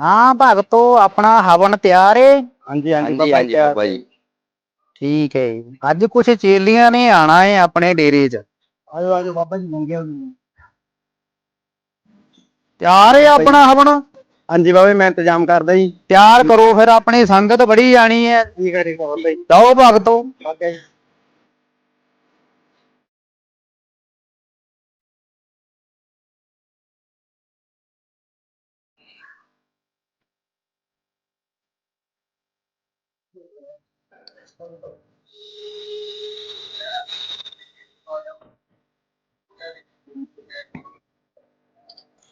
ਹਾਂ ਭਗਤੋ ਆਪਣਾ ਹਵਨ ਤਿਆਰ ਏ। ਹਾਂਜੀ ਹਾਂਜੀ ਹਾਂਜੀ ਬਾਬਾ ਹਾਂਜੀ ਜੀ ਬਾਬਾ ਜੀ। ਠੀਕ ਹੈ ਜੀ। ਅੱਜ ਕੁਛ ਚੇਲੀਆਂ ਨੇ ਆਣਾ ਏ ਆਪਣੇ ਡੇਰੇ 'ਚ। ਆਜੋ ਆਜੋ ਬਾਬਾ ਜੀ ਮੰਗੇ ਤਿਆਰ ਏ ਆਪਣਾ ਹਵਨ? ਹਾਂਜੀ ਬਾਬਾ ਜੀ ਮੈਂ ਇੰਤਜ਼ਾਮ ਕਰਦਾ ਜੀ। ਤਿਆਰ ਕਰੋ ਫਿਰ ਆਪਣੀ ਸੰਗਤ ਬੜੀ ਆਣੀ ਹੈ ਠੀਕ ਹੈ ਠੀਕ ਹੈ ਬਾਬਾ ਜੀ। ਲਓ ਭਗਤੋ। ਓਕੇ ਜੀ।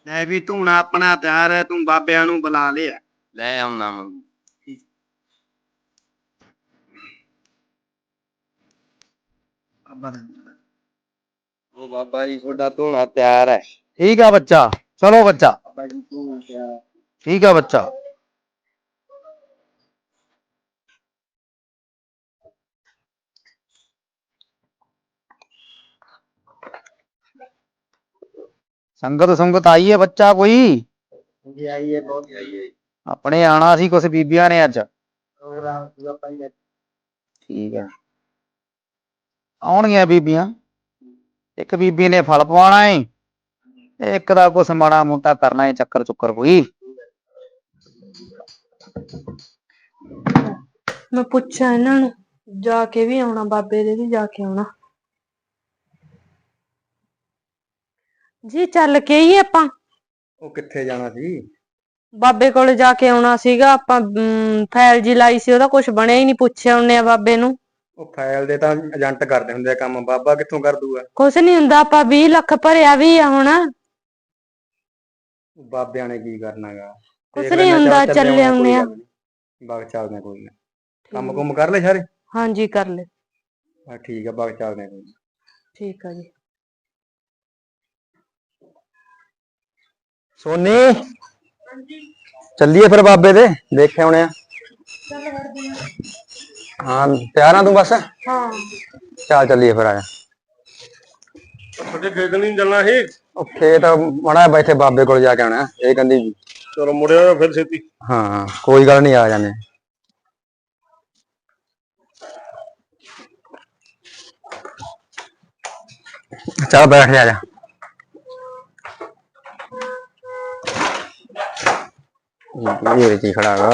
ਲੈ ਵੀ ਤੂੰ ਆਪਣਾ ਤਿਆਰ ਹੈ ਤੂੰ ਬਾਬਿਆਂ ਨੂੰ ਬੁਲਾ ਲਿਆ। ਲੈ ਆਉਣਾ ਮੈਂ। ਉਹ ਬਾਬਾ ਜੀ ਤੁਹਾਡਾ ਧੂਣਾ ਤਿਆਰ ਹੈ। ਠੀਕ ਆ ਬੱਚਾ। ਚਲੋ ਬੱਚਾ। ਬਾਬਾ ਜੀ ਤੂੰ ਤਿਆਰ। ਠੀਕ ਆ ਬੱਚਾ। ਸੰਗਤ ਸੰਗਤ ਆਈ ਹੈ ਬੱਚਾ ਕੋਈ? ਜੀ ਆਈਏ ਬਹੁਤ ਆਪਣੇ ਆਣਾ ਸੀ ਕੁਛ ਬੀਬੀਆਂ ਨੇ ਅੱਜ। ਪ੍ਰੋਗਰਾਮ ਪੂਰਾ ਪਾਈ ਠੀਕ ਹੈ। ਆਉਣਗੀਆਂ ਬੀਬੀਆਂ। ਇੱਕ ਬੀਬੀ ਨੇ ਫਲ ਪਵਾਉਣਾ ਏ ਤੇ ਇੱਕ ਦਾ ਕੁਛ ਮਾੜਾ ਮੋਟਾ ਕਰਨਾ ਏ ਚੱਕਰ ਚੁੱਕਰ ਕੋਈ। ਮੈਂ ਪੁੱਛਿਆ ਇਹਨਾਂ ਨੂੰ ਜਾ ਕੇ ਵੀ ਆਉਣਾ ਬਾਬੇ ਦੇ ਵੀ ਜਾ ਕੇ ਆਉਣਾ। ਜੀ ਚੱਲ ਕੇ ਹੀ ਆਪਾਂ। ਉਹ ਕਿੱਥੇ ਜਾਣਾ ਸੀ? ਬਾਬੇ ਕੋਲ ਜਾ ਕੇ ਆਉਣਾ ਸੀਗਾ ਆਪਾਂ ਅਮ, ਫਾਈਲ ਜੀ ਲਾਈ ਸੀ ਉਹਦਾ ਕੁਝ ਬਣਿਆ ਹੀ ਨਹੀਂ ਪੁੱਛਿਆ ਉਹਨੇ ਆ ਬਾਬੇ ਨੂੰ। ਉਹ ਫਾਈਲ ਦੇ ਤਾਂ ਏਜੰਟ ਕਰਦੇ ਹੁੰਦੇ ਆ ਕੰਮ। ਬਾਬਾ ਕਿੱਥੋਂ ਕਰ ਦੂਗਾ? ਕੁਛ ਨਹੀਂ ਹੁੰਦਾ ਆਪਾਂ 20 ਲੱਖ ਭਰਿਆ ਵੀ ਆ ਹੁਣ। ਬਾਬਿਆਂ ਨੇ ਕੀ ਕਰਨਾਗਾ ਕੁਛ ਨੀ ਹੁੰਦਾ, ਚੱਲੇ ਆਉਂਦੇ ਆ। ਬਾਗ ਚੱਲਦੇ ਆ ਕੋਈ ਨਾ ਕੰਮ ਕੁਮ ਕਰ ਲੈ ਸਾਰੇ? ਹਾਂਜੀ ਕਰ ਲੈ। ਹਾਂ ਠੀਕ ਆ ਬਾਗ ਚੱਲਦੇ ਆ ਕੋਈ ਨਾ। ਠੀਕ ਆ ਜੀ। ਸੋਨੀ? ਚੱਲੀਏ ਫਿਰ ਬਾਬੇ ਦੇ ਦੇਖੇ ਆਉਣੇ ਆ। ਹਾਂ ਤਿਆਰ ਆ ਤੂੰ ਬਸ? ਹਾਂ ਚੱਲ ਚੱਲੀਏ ਫਿਰ ਆਇਆ। ਤੁਹਾਡੇ ਖੇਤ ਨਹੀਂ ਚੱਲਣਾ ਸੀ? ਉਹ ਖੇਤ ਮੜਾ ਬੈਠੇ ਬਾਬੇ ਕੋਲ ਜਾ ਕੇ ਆਉਣਾ ਇਹ ਕਹਿੰਦੀ ਚਲੋ ਮੁੜਿਆ ਫਿਰ ਛੇਤੀ। ਹਾਂ ਕੋਈ ਗੱਲ ਨਹੀਂ ਆ ਜਾਣੇ ਚੱਲ ਬੈਠ ਜਾ ਜਾ। ਇਹ ਜੀ ਖੜਾ ਗਾ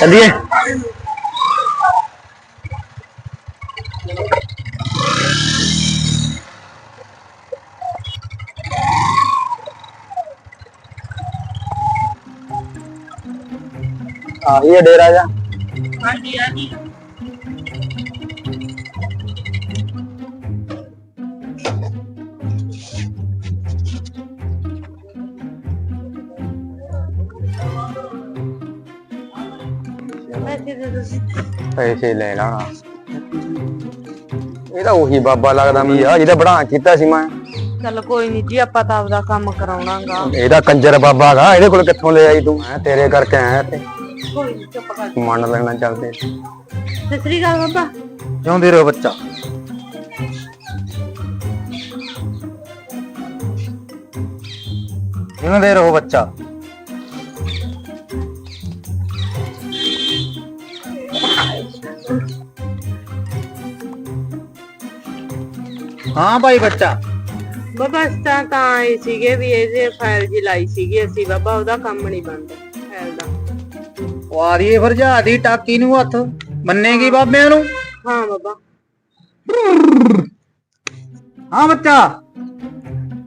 ਚੱਲੀਏ ਆ ਇਹ ਡੇਰਾ ਜਾ ਹਾਂਜੀ ਹਾਂਜੀ ਪੈਸੇ ਦੇ ਪੈਸੇ ਲੈ ਲਾ। ਇਹ ਤਾਂ ਉਹੀ ਬਾਬਾ ਲੱਗਦਾ ਮੈਨੂੰ ਆ ਜਿਹਦਾ ਬੜਾ ਕੀਤਾ ਸੀ ਮੈਂ। ਚੱਲ ਕੋਈ ਨਹੀਂ ਜੀ ਆਪਾਂ ਤਾਂ ਆਪਦਾ ਕੰਮ ਕਰਾਉਣਾਗਾ। ਇਹਦਾ ਕੰਜਰ ਬਾਬਾ ਗਾ ਇਹਦੇ ਕੋਲ ਕਿੱਥੋਂ ਲੈ ਆਈ ਤੂੰ? ਮੈਂ ਤੇਰੇ ਕਰਕੇ ਆਇਆ ਤੇ ਕੋਈ ਨਹੀਂ ਚੁੱਪ ਕਰ ਮੰਨ ਲੈਣਾ ਚੱਲਦੇ ਸਤਿ ਸ੍ਰੀ ਅਕਾਲ ਬਾਬਾ। ਜਿਉਂਦੇ ਰਹੋ ਬੱਚਾ। ਜਿਉਂਦੇ ਰਹੋ ਬੱਚਾ। ਹਾਂ ਭਾਈ ਬੱਚਾ। ਬਾਬਾ ਤਰ੍ਹਾਂ ਤਾਂ ਆਏ ਸੀਗੇ ਵੀ ਇਹਦੇ ਫਾਈਲ ਜੀ ਲਾਈ ਸੀਗੀ ਅਸੀਂ ਬਾਬਾ ਉਹਦਾ ਕੰਮ ਨਹੀਂ ਬਣਦਾ ਫਾਈਲ ਦਾ। ਵਾਰੀਏ ਫਰਜਾ ਦੀ ਟਾਕੀ ਨੂੰ ਹੱਥ। ਮੰਨੇਗੀ ਬਾਬਿਆਂ ਨੂੰ? ਹਾਂ ਬਾਬਾ। ਹਾਂ ਬੱਚਾ।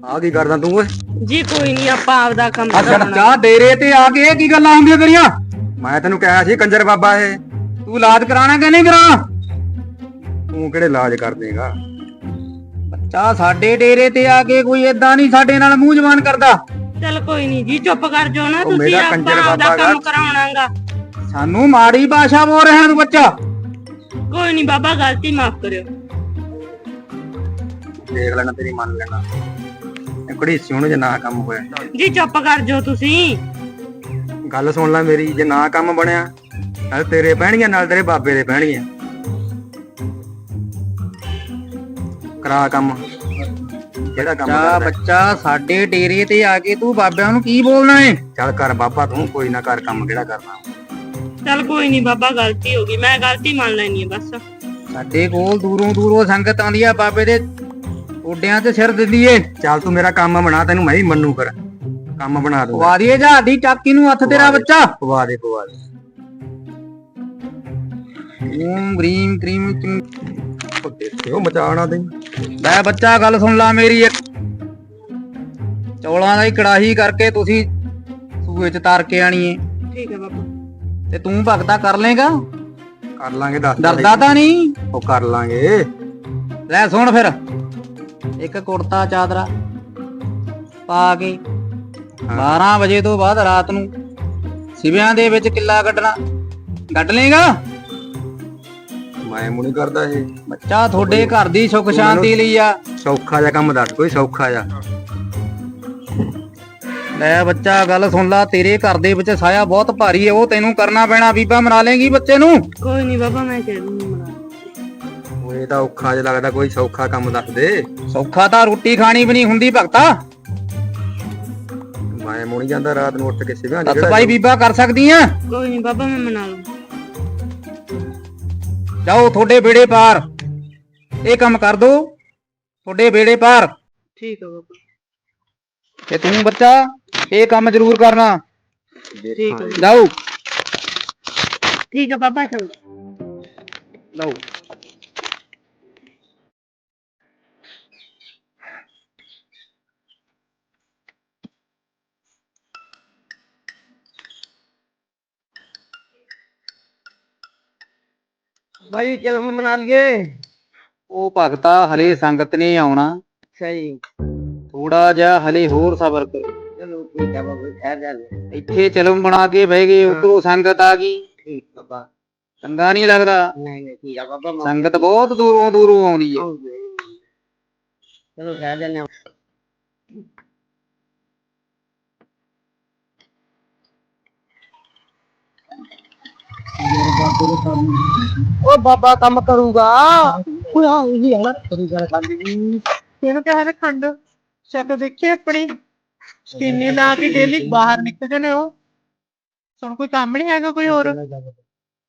ਆ ਕੀ ਕਰਦਾ ਤੂੰ ਓਏ? ਜੀ ਕੋਈ ਨਹੀਂ ਆਪਾਂ ਆਪਦਾ ਕੰਮ ਅੱਛਾ ਕਰਾਉਣਾ ਚਾਹ ਡੇਰੇ ਤੇ ਆ ਕੇ ਇਹ ਕੀ ਗੱਲਾਂ ਹੁੰਦੀਆਂ ਤੇਰੀਆਂ? ਮੈਂ ਤੈਨੂੰ ਕਿਹਾ ਸੀ ਕੰਜਰ ਬਾਬਾ ਇਹ। ਤੂੰ ਇਲਾਜ ਕਰਾਣਾ ਕਿ ਨਹੀਂ ਕਰਾਉਣਾ? ਤੂੰ ਕਿਹੜੇ ਇਲਾਜ ਕਰ ਦੇਗਾ ਬੱਚਾ ਸਾਡੇ ਡੇਰੇ ਤੇ ਆ ਕੇ ਕੋਈ ਏਦਾਂ ਨਹੀਂ ਸਾਡੇ ਨਾਲ ਮੂੰਹ ਜ਼ਬਾਨ ਕਰਦਾ। ਚੱਲ ਕੋਈ ਨਹੀਂ ਜੀ ਚੁੱਪ ਕਰ ਜਾਓ ਨਾ ਉਹ ਤੁਸੀਂ ਮੇਰਾ ਆਪਾਂ ਆਪਦਾ ਬਾਬਾ ਕੰਮ। ਕਰਾਉਣਾਗਾ। ਸਾਨੂੰ ਮਾੜੀ ਭਾਸ਼ਾ ਬੋਲ ਰਿਹਾ ਤੂੰ ਬੱਚਾ। ਕੋਈ ਨਹੀਂ ਬਾਬਾ ਗਲਤੀ ਮਾਫ ਕਰਿਓ। ਦੇਖ ਲੈਣਾ ਤੇਰੀ ਮੰਨ ਲੈਣਾ। ਇਹ ਕੁੜੀ ਸਿਉਣ ਜੇ ਨਾ ਕੰਮ ਹੋਇਆ। ਜੀ ਚੁੱਪ ਕਰ ਜਾਓ ਤੁਸੀਂ। ਗੱਲ ਸੁਣ ਲੈ ਮੇਰੀ ਜੇ ਨਾ ਕੰਮ ਬਣਿਆ ਨਾਲ ਤੇਰੇ ਪੈਣਗੀਆਂ ਨਾਲ ਤੇਰੇ ਬਾਬੇ ਦੇ ਪੈਣਗੀਆਂ। ਕਰਾ ਕੰਮ। ਜਿਹੜਾ ਕੰਮ ਚਾ ਬੱਚਾ ਸਾਡੇ ਡੇਰੇ ਤੇ ਆ ਕੇ ਤੂੰ ਬਾਬਿਆਂ ਨੂੰ ਕੀ ਬੋਲਣਾ ਏ? ਚੱਲ ਕਰ ਬਾਬਾ ਤੂੰ ਕੋਈ ਨਾ ਕਰ ਕੰਮ ਕਿਹੜਾ ਕਰਨਾ? ਚੱਲ ਕੋਈ ਨਹੀਂ ਬਾਬਾ ਗਲਤੀ ਹੋ ਗਈ ਮੈਂ ਗਲਤੀ ਮੰਨ ਲੈਣੀ ਹੈ ਬਸ। ਸਾਡੇ ਕੋਲ ਦੂਰੋਂ ਦੂਰੋਂ ਸੰਗਤ ਆਉਂਦੀ ਆ ਬਾਬੇ ਦੇ ਓਡਿਆਂ ਤੇ ਸਿਰ ਦਿੰਦੀ ਏ। ਚੱਲ ਤੂੰ ਮੇਰਾ ਕੰਮ ਬਣਾ ਤੈਨੂੰ ਮੈਂ ਹੀ ਮੰਨੂ ਕਰ ਕੰਮ ਬਣਾ ਦੂੰਗਾ। ਪਵਾ ਦੀਏ ਜਹਾਜ਼ ਦੀ ਚਾਕੀ ਨੂੰ ਹੱਥ ਤੇਰਾ ਬੱਚਾ। ਪਵਾ ਦੇ ਪਵਾ ਦੇ। ਓਮ ਗ੍ਰੀਮ ਕ੍ਰੀਮ ਚਿੰ- ਉਹ ਦੇਖਿਓ ਮਚਾਣਾ ਦੇ ਲੈ ਬੱਚਾ ਗੱਲ ਸੁਣ ਲਾ ਮੇਰੀ ਇੱਕ। ਚੌਲਾਂ ਦਾ ਹੀ ਕੜਾਹੀ ਕਰਕੇ ਤੁਸੀਂ ਸੂਏ ਚ ਤਾਰ ਕੇ ਆਣੀ ਏ। ਠੀਕ ਹੈ ਬਾਬਾ ਤੇ ਤੂੰ ਭਗਤਾ ਕਰ ਲੇਗਾ? ਕਰ ਲਾਂਗੇ ਦੱਸ। ਡਰਦਾ ਤਾਂ ਨਹੀਂ? ਉਹ ਕਰ ਲਾਂਗੇ। ਲੈ ਸੁਣ ਫਿਰ। ਇੱਕ ਕੁੜਤਾ ਚਾਦਰਾ ਪਾ ਕੇ 12 ਵਜੇ ਤੋਂ ਬਾਅਦ ਰਾਤ ਨੂੰ ਸਿਵਿਆਂ ਦੇ ਵਿੱਚ ਕਿੱਲਾ ਕੱਢਣਾ। ਕੱਢ ਲੇਗਾ? ਮੈਂ ਮੁਣੀ ਕਰਦਾ ਇਹ ਬੱਚਾ ਤੁਹਾਡੇ ਘਰ ਦੀ ਸੁੱਖ ਸ਼ਾਂਤੀ ਲਈ ਆ। ਸੌਖਾ ਜਿਹਾ ਕੰਮ ਦੱਸ ਕੋਈ ਸੌਖਾ ਜਿਹਾ। ਲੈ ਬੱਚਾ ਗੱਲ ਸੁਣ ਲਾ ਤੇਰੇ ਘਰ ਦੇ ਵਿੱਚ ਸਾਇਆ ਬਹੁਤ ਭਾਰੀ ਹੈ ਉਹ ਤੈਨੂੰ ਕਰਨਾ ਪੈਣਾ। ਬੀਬਾ ਮਨਾ ਲੇਗੀ ਬੱਚੇ ਨੂੰ? ਕੋਈ ਨਹੀਂ ਬਾਬਾ ਮੈਂ ਕਹਿ ਦੂੰਗੀ ਮਨਾ ਉਹ ਇਹ ਤਾਂ ਔਖਾ ਜਿਹਾ ਲੱਗਦਾ ਕੋਈ ਸੌਖਾ ਕੰਮ ਦੱਸ ਦੇ। ਸੌਖਾ ਤਾਂ ਰੋਟੀ ਖਾਣੀ ਵੀ ਨਹੀਂ ਹੁੰਦੀ ਭਗਤਾ। ਮੈਂ ਮੁਣੀ ਜਾਂਦਾ ਰਾਤ ਨੂੰ ਉੱਠ ਕੇ ਦੱਸ ਜਿਹੜਾ ਭਾਈ ਬੀਬਾ ਕਰ ਸਕਦੀ ਆ? ਕੋਈ ਨਹੀਂ ਬਾਬਾ ਮੈਂ ਮਨਾ ਲੂੰ ਜਾਓ ਤੁਹਾਡੇ ਬੇੜੇ ਪਾਰ। ਇਹ ਕੰਮ ਕਰ ਦੋ ਤੁਹਾਡੇ ਬੇੜੇ ਪਾਰ। ਠੀਕ ਹੈ ਬਾਬਾ। ਤੇ ਤੂੰ ਬੱਚਾ ਇਹ ਕੰਮ ਜ਼ਰੂਰ ਕਰਨਾ। ਠੀਕ ਹੈ ਜਾਓ। ਠੀਕ ਹੈ ਬਾਬਾ ਚੰਗਾ ਲਓ ਭਾਈ ਚਲ ਮਨਾ ਲਈਏ। ਉਹ ਭਗਤਾ ਹਲੇ ਸੰਗਤ ਨੇ ਆਉਣਾ। ਸਹੀ ਥੋੜਾ ਜਿਹਾ ਹਲੇ ਹੋਰ ਸਬਰ ਕਰੋ। ਚਲੋ ਇੱਥੇ ਚਲਮ ਬਣਾ ਕੇ ਬਹਿ ਗਏ ਉਧਰੋਂ ਸੰਗਤ ਆ ਗਈ। ਠੀਕ ਬਾਬਾ। ਚੰਗਾ ਨਹੀਂ ਲੱਗਦਾ। ਨਹੀਂ ਨਹੀਂ ਠੀਕ ਹੈ ਬਾਬਾ ਮੈਂ ਸੰਗਤ ਬਹੁਤ ਦੂਰੋਂ ਦੂਰੋਂ ਆਉਂਦੀ ਹੈ। ਚਲੋ ਠਹਿਰ ਜਾਂਦੇ ਉਹ ਬਾਬਾ ਕੰਮ ਕਰੂਗਾ। ਕੋਈ ਆ ਹੀ ਆਣਾ ਕਰੂਗਾ ਕੰਮ ਇਹਨੂੰ ਕਿਹਾ ਹੈ ਖੰਡ ਸ਼ਕਲ ਦੇਖੀ ਆਪਣੀ। ਸਕੀਨੀ ਲਾ ਕੇ ਡੇਲੀ ਬਾਹਰ ਨਿਕਲਦੇ ਨੇ ਉਹ ਸੁਣ ਕੋਈ ਕੰਮ ਨਹੀਂ ਹੈਗਾ ਕੋਈ ਹੋਰ?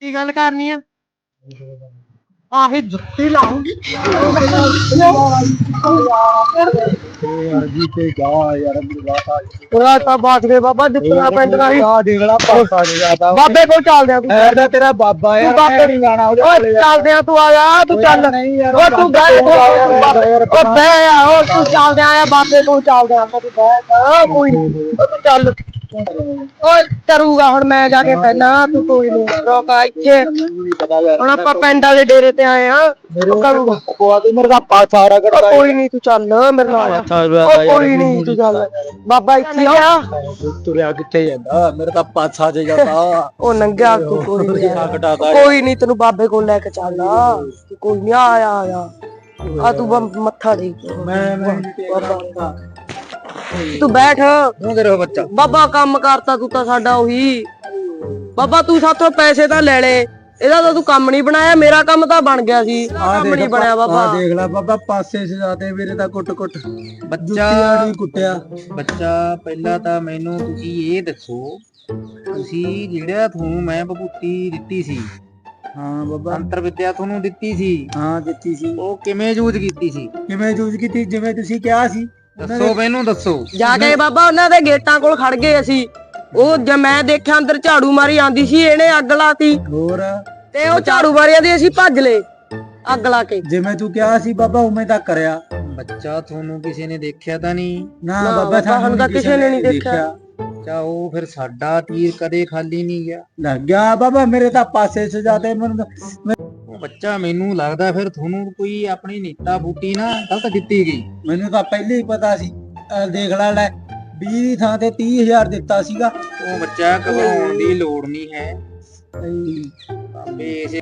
ਕੀ ਗੱਲ ਕਰਨੀ ਆ? ਆਹੀ ਜੁੱਤੀ ਲਾਉਂਗੀ। ਉਹ ਤਾਂ ਬਾਤ ਗਏ ਬਾਬਾ ਜਿੱਤਣਾ ਪਿੰਡ ਦਾ ਹੀ। ਆ ਦੇਖਲਾ ਪਾਸਾ ਨਹੀਂ ਜਾਂਦਾ ਬਾਬੇ ਕੋਲ ਚੱਲਦੇ ਆ ਤੂੰ। ਐਦਾ ਤੇਰਾ ਬਾਬਾ ਯਾਰ ਬਾਬੇ ਨਹੀਂ ਜਾਣਾ ਓਏ ਚੱਲਦੇ ਆ ਤੂੰ ਆ ਜਾ ਤੂੰ ਚੱਲ। ਨਹੀਂ ਯਾਰ ਓ ਤੂੰ ਬਹਿ ਓ ਬਹਿ ਆ ਓ ਤੂੰ ਚੱਲਦੇ ਆ ਬਾਬੇ ਕੋਲ ਚੱਲਦੇ ਆ ਤੂੰ ਬਹਿ ਆ ਕੋਈ ਤੂੰ ਚੱਲ। ਓਏ ਕਰੂਗਾ ਹੁਣ ਮੈਂ ਜਾ ਕੇ ਪਹਿਲਾਂ ਤੂੰ ਕੋਈ ਨਹੀਂ ਰੋਕਾ ਇੱਥੇ। ਹੁਣ ਆਪਾਂ ਪਿੰਡ ਵਾਲੇ ਡੇਰੇ ਤੇ ਆਏ ਆ ਕਰੂਗਾ ਤੇ ਮੇਰਾ ਕੋਈ ਨਹੀਂ ਤੂੰ ਚੱਲ ਮੇਰੇ ਨਾਲ ਆ। ਕੋਈ ਨਹੀਂ ਤੂੰ ਚੱਲ। ਬਾਬਾ ਇੱਥੇ ਆ। ਤੁਰਿਆ ਕਿੱਥੇ ਜਾਂਦਾ? ਮੇਰਾ ਤਾਂ ਪਾਸਾ ਜੇ ਜਾਂਦਾ। ਉਹ ਨੰਗਿਆ ਤੂੰ ਕੋਈ ਨੀ। ਕੋਈ ਨਹੀਂ ਤੈਨੂੰ ਬਾਬੇ ਕੋਲ ਲੈ ਕੇ ਚੱਲ ਤੂੰ ਕੋਈ ਨਹੀਂ ਆਇਆ ਆਇਆ ਆ। ਤੂੰ ਮੱਥਾ ਟੇਕ। ਮੈਂ ਮੈਂ ਬਾਬਾ। ਤੂੰ ਬੈਠ। ਕਿਉਂ ਕਰੋ ਬੱਚਾ? ਬਾਬਾ ਕੰਮ ਕਰਤਾ ਤੂੰ ਤਾਂ ਸਾਡਾ ਉਹੀ। ਬਾਬਾ ਤੂੰ ਸਾਥੋਂ ਪੈਸੇ ਤਾਂ ਲੈ ਲੈ। ਇਹਦਾ ਤਾਂ ਤੂੰ ਕੰਮ ਨਹੀਂ ਬਣਾਇਆ ਮੇਰਾ ਕੰਮ ਤਾਂ ਬਣ ਗਿਆ ਸੀ। ਕੰਮ ਨਹੀਂ ਬਣਿਆ ਬਾਬਾ। ਦੇਖ ਲੈ ਬਾਬਾ ਪਾਸੇ ਸਜਾਤੇ ਮੇਰੇ ਤਾਂ ਕੁੱਟ ਕੁੱਟ ਬੱਚਾ ਨਹੀਂ ਕੁੱਟਿਆ। ਬੱਚਾ ਪਹਿਲਾਂ ਤਾਂ ਮੈਨੂੰ ਤੁਸੀਂ ਇਹ ਦੱਸੋ ਤੁਸੀਂ ਜਿਹੜਾ ਤੁਹਾਨੂੰ ਮੈਂ ਬਭੂਤੀ ਦਿੱਤੀ ਸੀ ਹਾਂ ਬਾਬਾ। ਅੰਤਰ ਵਿਦਿਆ ਤੁਹਾਨੂੰ ਦਿੱਤੀ ਸੀ ਹਾਂ ਦਿੱਤੀ ਸੀ। ਉਹ ਕਿਵੇਂ ਯੂਜ਼ ਕੀਤੀ ਸੀ? ਕਿਵੇਂ ਯੂਜ਼ ਕੀਤੀ? ਜਿਵੇਂ ਤੁਸੀਂ ਕਿਹਾ ਸੀ। ਦੱਸੋ ਮੈਨੂੰ ਦੱਸੋ। ਜਾ ਕੇ ਬਾਬਾ ਉਹਨਾਂ ਦੇ ਗੇਟਾਂ ਕੋਲ ਖੜ ਗਏ ਅਸੀਂ। ਉਹ ਜੇ ਮੈਂ ਦੇਖਿਆ ਅੰਦਰ ਝਾੜੂ ਮਾਰੀ ਆਂਦੀ ਸੀ ਇਹਨੇ ਅੱਗ ਲਾਤੀ। ਹੋਰ? ਤੇ ਉਹ ਝਾੜੂ ਮਾਰੀ ਆਂਦੀ ਅਸੀਂ ਭੱਜ ਲਏ ਅੱਗ ਲਾ ਕੇ। ਜਿਵੇਂ ਤੂੰ ਕਿਹਾ ਸੀ ਬਾਬਾ ਉਵੇਂ ਤਾਂ ਕਰਿਆ। ਬੱਚਾ ਤੁਹਾਨੂੰ ਕਿਸੇ ਨੇ ਦੇਖਿਆ ਤਾਂ ਨਹੀਂ? ਨਾ ਨਾ ਬਾਬਾ ਸਾਨੂੰ ਤਾਂ ਕਿਸੇ ਨੇ ਨਹੀਂ ਦੇਖਿਆ। ਚਾ ਉਹ ਫਿਰ ਸਾਡਾ ਤੀਰ ਕਦੇ ਖਾਲੀ ਨਹੀਂ ਗਿਆ। ਲੱਗ ਗਿਆ ਬਾਬਾ ਮੇਰੇ ਤਾਂ ਪਾਸੇ ਸਜਾਤੇ ਮੈਨੂੰ ਉਹ ਬੱਚਾ ਮੈਨੂੰ ਲੱਗਦਾ ਫਿਰ ਤੁਹਾਨੂੰ ਕੋਈ ਆਪਣੀ ਨੀਤਾ ਬੂਟੀ ਨਾ ਗਲਤ ਦਿੱਤੀ ਗਈ। ਮੈਨੂੰ ਤਾਂ ਪਹਿਲੇ ਹੀ ਪਤਾ ਸੀ। ਦੇਖ ਲੈ ਲੈ 20 ਦੀ ਥਾਂ ਤੇ 30000 ਦਿੱਤਾ ਸੀਗਾ। ਉਹ ਬੱਚਾ ਘਬਰਾਉਣ ਦੀ ਲੋੜ ਨਹੀਂ ਹੈ। ਬਾਬੇ ਇਸੇ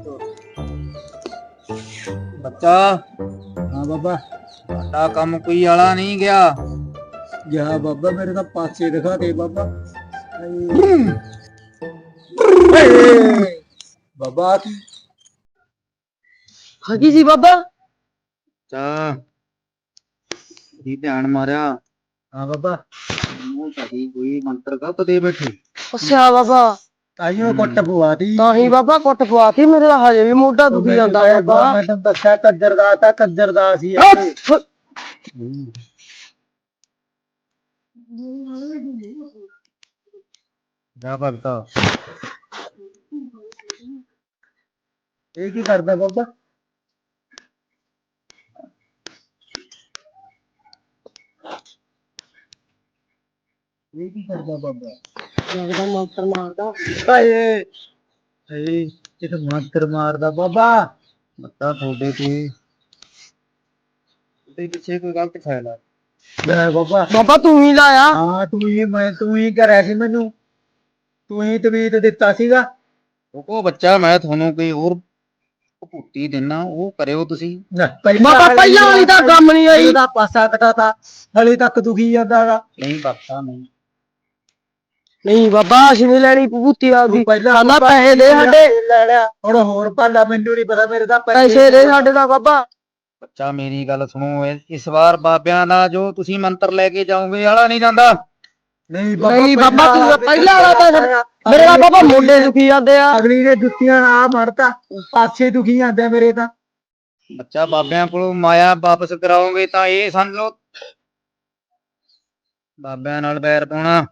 ਬੱਚਾ ਹਾਂ ਬਾਬਾ। ਸਾਡਾ ਕੰਮ ਕੋਈ ਆਲਾ ਨਹੀਂ ਗਿਆ। ਜਾ ਬਾਬਾ ਮੇਰੇ ਤਾਂ ਪਾਸੇ ਦਿਖਾ ਦੇ ਬਾਬਾ। ਬਾਬਾ ਕੀ ਹਗੀ ਸੀ ਬਾਬਾ? ਚਾ ਕੀ ਧਿਆਨ ਮਾਰਿਆ? ਹਾਂ ਬਾਬਾ। ਉਹ ਸਹੀ ਕੋਈ ਮੰਤਰ ਗਲਤ ਦੇ ਬੈਠੇ। ਅੱਛਾ ਬਾਬਾ। ਤਾਈਓ ਕੁੱਟ ਪਵਾਤੀ ਤਾਂ। ਹੀ ਬਾਬਾ ਕੁੱਟ ਪਵਾਤੀ ਮੇਰੇ ਦਾ ਹਜੇ ਵੀ ਮੋਢਾ ਦੁਖੀ ਜਾਂਦਾ ਬਾਬਾ। ਮੈਂ ਤੈਨੂੰ ਦੱਸਿਆ ਕੰਜਰ ਦਾ ਤਾਂ ਕੰਜਰ ਦਾ ਸੀ ਜਾ ਭਗਤਾ। ਇਹ ਕੀ ਕਰਦਾ ਬਾਬਾ? ਇਹ ਕੀ ਕਰਦਾ ਬਾਬਾ ਲੱਗਦਾ ਮੰਤਰ ਮਾਰਦਾ। ਆਏ ਏ ਇਹ ਤਾਂ ਮੰਤਰ ਮਾਰਦਾ। ਬਾਬਾ ਮੱਤਾ ਤੁਹਾਡੇ ਤੇ। ਤੇ ਪਿੱਛੇ ਕੋਈ ਗਲਤ ਖਿਆਲ ਆ। ਲੈ ਬਾਬਾ। ਬਾਬਾ ਤੂੰ ਹੀ ਲਾਇਆ। ਹਾਂ ਤੂੰ ਹੀ ਮੈਂ ਤੂੰ ਹੀ ਕਰਿਆ ਸੀ ਮੈਨੂੰ। ਤੂੰ ਹੀ ਤਵੀਤ ਦਿੱਤਾ ਸੀਗਾ। ਉਹ ਬੱਚਾ ਮੈਂ ਤੁਹਾਨੂੰ ਕੋਈ ਹੋਰ ਭੂਤੀ ਦੇਣਾ ਉਹ ਕਰਿਓ ਤੁਸੀਂ। ਬਾਬਾ ਪਹਿਲਾਂ ਵਾਲੀ ਤਾਂ ਕੰਮ ਨਹੀਂ ਆਈ। ਉਹਦਾ ਪਾਸਾ ਕਟਾਤਾ। ਹਲੇ ਤੱਕ ਦੁਖੀ ਜਾਂਦਾ ਨਹੀਂ ਬੱਤਾ ਨਹੀਂ। ਨਹੀਂ ਬਾਬਾ ਅਸੀਂ ਨਹੀਂ ਲੈਣੀ ਭੂਤੀ ਆਪਦੀ। ਤੂੰ ਪਹਿਲਾਂ ਸਾਡਾ ਪੈਸੇ ਦੇ ਸਾਡੇ। ਹੁਣ ਹੋਰ ਭਾਲਾ ਮੈਨੂੰ ਨਹੀਂ ਪਤਾ ਮੇਰੇ ਤਾਂ ਪੈਸੇ ਦੇ ਸਾਡੇ ਦਾ ਬਾਬਾ। ਬੱਚਾ ਮੇਰੀ ਗੱਲ ਸੁਣੋ ਇਸ ਵਾਰ ਬਾਬਿਆਂ ਦਾ ਜੋ ਤੁਸੀਂ ਮੰਤਰ ਲੈ ਕੇ ਜਾਓਗੇ ਵਾਲਾ ਨਹੀਂ ਜਾਂਦਾ। ਨਹੀਂ ਨਹੀਂ ਬਾਬਾ ਤੂੰ ਪਹਿਲਾਂ ਵਾਲਾ ਪੈਸਾ ਮੇਰੇ ਦਾ ਬਾਬਾ ਮੋਢੇ ਦੁਖੀ ਜਾਂਦੇ ਆ। ਅਗਲੀ ਦੇ ਜੁੱਤੀਆਂ ਆ ਮਰਤਾ ਪਾਸੇ ਦੁਖੀ ਜਾਂਦੇ ਮੇਰੇ ਤਾਂ। ਬੱਚਾ ਬਾਬਿਆਂ ਕੋਲੋਂ ਮਾਇਆ ਵਾਪਸ ਕਰਾਓਗੇ ਤਾਂ ਇਹ ਸਮਝ ਲਓ। ਬਾਬਿਆਂ ਨਾਲ ਬੈਰ ਪਾਉਣਾ।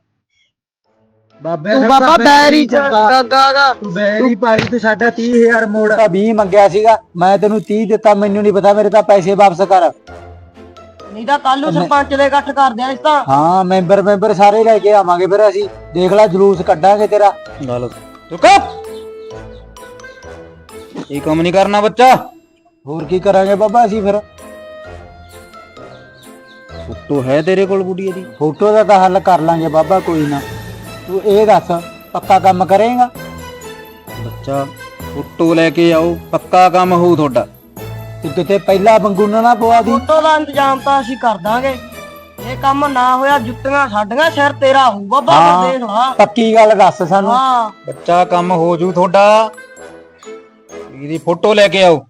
ਬਾਬੇ ਤੂੰ ਬਾਬਾ ਬੈਰੀ ਗਾ। ਤੂੰ ਬੈਰੀ ਪਾਈ ਤੂੰ ਸਾਡਾ 30000 ਮੋੜ। ਤਾਂ 20 ਮੰਗਿਆ ਸੀਗਾ ਮੈਂ ਤੈਨੂੰ 30 ਦਿੱਤਾ ਮੈਨੂੰ ਨਹੀਂ ਪਤਾ ਮੇਰੇ ਤਾਂ ਪੈਸੇ ਵਾਪਸ ਕਰ। ਨਹੀਂ ਤਾਂ ਕੱਲ ਨੂੰ ਸਰਪੰਚ ਦੇ ਇਕੱਠ ਕਰਦੇ ਆ ਇਸ ਤਾਂ ਹਾਂ ਮੈਂਬਰ ਮੈਂਬਰ ਸਾਰੇ ਲੈ ਕੇ ਆਵਾਂਗੇ ਫਿਰ ਅਸੀਂ ਦੇਖ ਲੈ ਜਲੂਸ ਕੱਢਾਂਗੇ ਤੇਰਾ। ਗੱਲ ਚੁੱਪ ਇਹ ਕੰਮ ਨਹੀਂ ਕਰਨਾ ਬੱਚਾ। ਹੋਰ ਕੀ ਕਰਾਂਗੇ ਬਾਬਾ ਅਸੀਂ ਫਿਰ? ਫੋਟੋ ਹੈ ਤੇਰੇ ਕੋਲ ਗੁੱਡੀਏ ਦੀ? ਫੋਟੋ ਦਾ ਤਾਂ ਹੱਲ ਕਰ ਲਾਂਗੇ ਬਾਬਾ ਕੋਈ ਨਾ। ਤੂੰ ਇਹ ਦੱਸ ਪੱਕਾ ਕੰਮ ਕਰੇਗਾ? ਬੱਚਾ ਫੋਟੋ ਲੈ ਕੇ ਆਓ ਪੱਕਾ ਕੰਮ ਹੋਊ ਤੁਹਾਡਾ। ਤੂੰ ਕਿਤੇ ਪਹਿਲਾ ਬੰਗੂਨਾ ਨਾ ਪਵਾ ਦੀ। ਫੋਟੋ ਦਾ ਇੰਤਜ਼ਾਮ ਤਾਂ ਅਸੀਂ ਕਰ ਦਾਂਗੇ। ਇਹ ਕੰਮ ਨਾ ਹੋਇਆ ਜੁੱਤੀਆਂ ਸਾਡੀਆਂ ਸਿਰ ਤੇਰਾ ਹੋਊ ਬਾਬਾ ਹਾਂ। ਦੇਖ ਲਾ। ਪੱਕੀ ਗੱਲ ਦੱਸ ਸਾਨੂੰ। ਹਾਂ। ਬੱਚਾ ਕੰਮ ਹੋ ਜੂ ਤੁਹਾਡਾ। ਇਹਦੀ ਫੋਟੋ ਲੈ ਕੇ ਆਓ।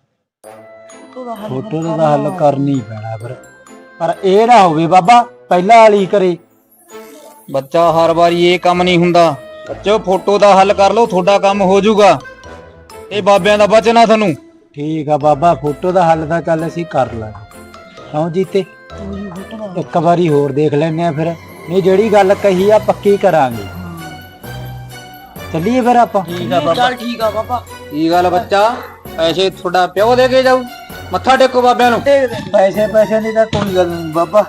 ਫੋਟੋ ਦਾ ਹੱਲ ਫੋਟੋ ਦਾ ਤਾਂ ਹੱਲ ਕਰਨੀ ਪੈਣਾ ਫਿਰ। ਪਰ ਇਹ ਨਾ ਹੋਵੇ ਬਾਬਾ ਪਹਿਲਾਂ ਵਾਲੀ ਕਰੇ। ਬੱਚਾ ਹਰ ਵਾਰੀ ਇਹ ਕੰਮ ਨਹੀਂ ਹੁੰਦਾ। ਬੱਚੋ ਫੋਟੋ ਦਾ ਹੱਲ ਕਰ ਲਓ ਤੁਹਾਡਾ ਕੰਮ ਹੋ ਜਾਊਗਾ। ਇਹ ਬਾਬਿਆਂ ਦਾ ਬਚਨ ਆ ਤੁਹਾਨੂੰ। ਠੀਕ ਆ ਬਾਬਾ ਫੋਟੋ ਦਾ ਹੱਲ ਤਾਂ ਚੱਲ ਅਸੀਂ ਕਰ ਲਾਂਗੇ ਕਿਉਂ ਜੀਤੇ? ਇੱਕ ਵਾਰੀ ਹੋਰ ਦੇਖ ਲੈਣੇ ਆ ਫਿਰ। ਨਹੀਂ ਜਿਹੜੀ ਗੱਲ ਕਹੀ ਆ ਪੱਕੀ ਕਰਾਂਗੇ। ਚੱਲੀਏ ਫਿਰ ਆਪਾਂ। ਠੀਕ ਆ ਬਾਬਾ। ਚੱਲ ਠੀਕ ਆ ਬਾਬਾ। ਕੀ ਗੱਲ ਬੱਚਾ? ਪੈਸੇ ਤੁਹਾਡਾ ਪਿਓ ਦੇ ਕੇ ਜਾਊ? ਮੱਥਾ ਟੇਕੋ ਬਾਬਿਆਂ ਨੂੰ। ਪੈਸੇ ਪੈਸੇ ਦੀ ਤਾਂ ਕੋਈ ਗੱਲ ਨਹੀਂ ਬਾਬਾ।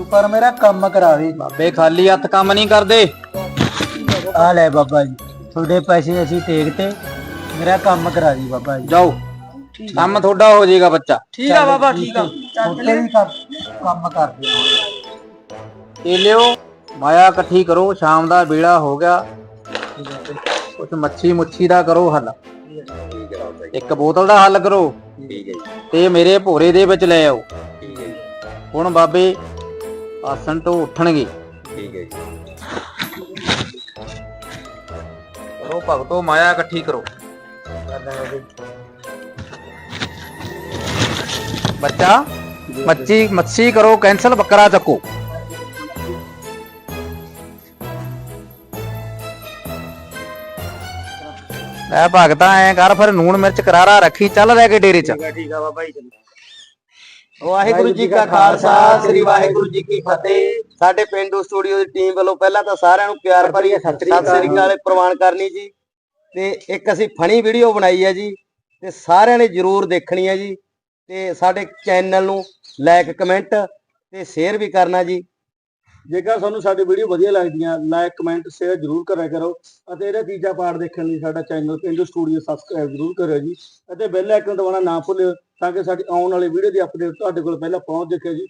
ਤੂੰ ਪਰ ਮੇਰਾ ਕੰਮ ਕਰਾ ਦੇ ਬਾਬੇ ਖਾਲੀ ਹੱਥ ਕੰਮ ਨਹੀਂ ਕਰਦੇ। ਆ ਲੈ ਬਾਬਾ ਜੀ ਤੁਹਾਡੇ ਪੈਸੇ ਅਸੀਂ ਟੇਕ ਤੇ ਮੇਰਾ ਕੰਮ ਕਰਾ ਦੀ ਬਾਬਾ ਜੀ। ਜਾਓ। ਕੰਮ ਤੁਹਾਡਾ ਹੋ ਜਾਏਗਾ ਬੱਚਾ। ਠੀਕ ਆ ਬਾਬਾ ਠੀਕ ਆ। ਛੋਟੇ ਵੀ ਕੰਮ ਕੰਮ ਕਰਦੇ ਆ ਇਹ ਲਿਓ ਮਾਇਆ ਇਕੱਠੀ ਕਰੋ ਸ਼ਾਮ ਦਾ ਵੇਲਾ ਹੋ ਗਿਆ। ਕੁਛ ਮੱਛੀ ਮੁੱਛੀ ਦਾ ਕਰੋ ਹੱਲ। ਇੱਕ ਬੋਤਲ ਦਾ ਹੱਲ ਕਰੋ। ਤੇ ਮੇਰੇ ਭੋਰੇ ਦੇ ਵਿੱਚ ਲੈ ਆਓ। ਹੁਣ ਬਾਬੇ ਆਸਣ ਤੋਂ ਉੱਠਣਗੇ। ਕਰੋ ਭਗਤੋ ਮਾਇਆ ਇਕੱਠੀ ਕਰੋ। ਬੱਚਾ ਮੱਛੀ ਮੱਛੀ ਕਰੋ ਕੈਂਸਲ ਬੱਕਰਾ ਚੱਕੋ। ਐ ਭਗਤਾ ਐ ਕਰ ਫਿਰ ਨੂਣ ਮਿਰਚ ਕਰਾਰਾ ਰੱਖੀ ਚੱਲ ਰਹਿ ਕੇ ਡੇਰੇ ਚ। ਠੀਕ ਆ ਬਾਬਾ ਜੀ ਵਾਹਿਗੁਰੂ ਜੀ ਕਾ ਖਾਲਸਾ ਸ੍ਰੀ ਵਾਹਿਗੁਰੂ ਜੀ ਕੀ ਫਤਿਹ। ਸਾਡੇ ਪਿੰਡੂ ਸਟੂਡੀਓ ਦੀ ਟੀਮ ਵੱਲੋਂ ਪਹਿਲਾਂ ਤਾਂ ਸਾਰਿਆਂ ਨੂੰ ਪਿਆਰ ਭਰੀ ਸਤਿ ਸ੍ਰੀ ਅਕਾਲ। ਪ੍ਰਵਾਨ ਕਰਨੀ ਜੀ। ਤੇ ਇੱਕ ਅਸੀਂ ਫਨੀ ਵੀਡੀਓ ਬਣਾਈ ਹੈ ਜੀ ਤੇ ਸਾਰਿਆਂ ਨੇ ਜਰੂਰ ਦੇਖਣੀ ਹੈ ਜੀ। ਤੇ ਸਾਡੇ ਚੈਨਲ ਨੂੰ ਲਾਈਕ ਕਮੈਂਟ ਤੇ ਸ਼ੇਅਰ ਵੀ ਕਰਨਾ ਜੀ। ਜੇਕਰ ਤੁਹਾਨੂੰ ਸਾਡੀ ਵੀਡੀਓ ਵਧੀਆ ਲੱਗਦੀਆਂ ਲਾਈਕ ਕਮੈਂਟ ਸ਼ੇਅਰ ਜ਼ਰੂਰ ਕਰਿਆ ਕਰੋ ਅਤੇ ਇਹਦਾ ਤੀਜਾ ਪਾਰਟ ਦੇਖਣ ਲਈ ਸਾਡਾ ਚੈਨਲ ਪਿੰਡੂ ਸਟੂਡੀਓ ਸਬਸਕ੍ਰਾਈਬ ਜ਼ਰੂਰ ਕਰਿਓ ਜੀ ਅਤੇ ਬੈਲ ਆਈਕਨ ਦਬਾਉਣਾ ਨਾ ਭੁੱਲਿਓ ਤਾਂ ਕਿ ਸਾਡੀ ਆਉਣ ਵਾਲੀ ਵੀਡੀਓ ਦੀ ਅਪਡੇਟ ਤੁਹਾਡੇ ਕੋਲ ਪਹਿਲਾਂ ਪਹੁੰਚ ਸਕੇ ਜੀ।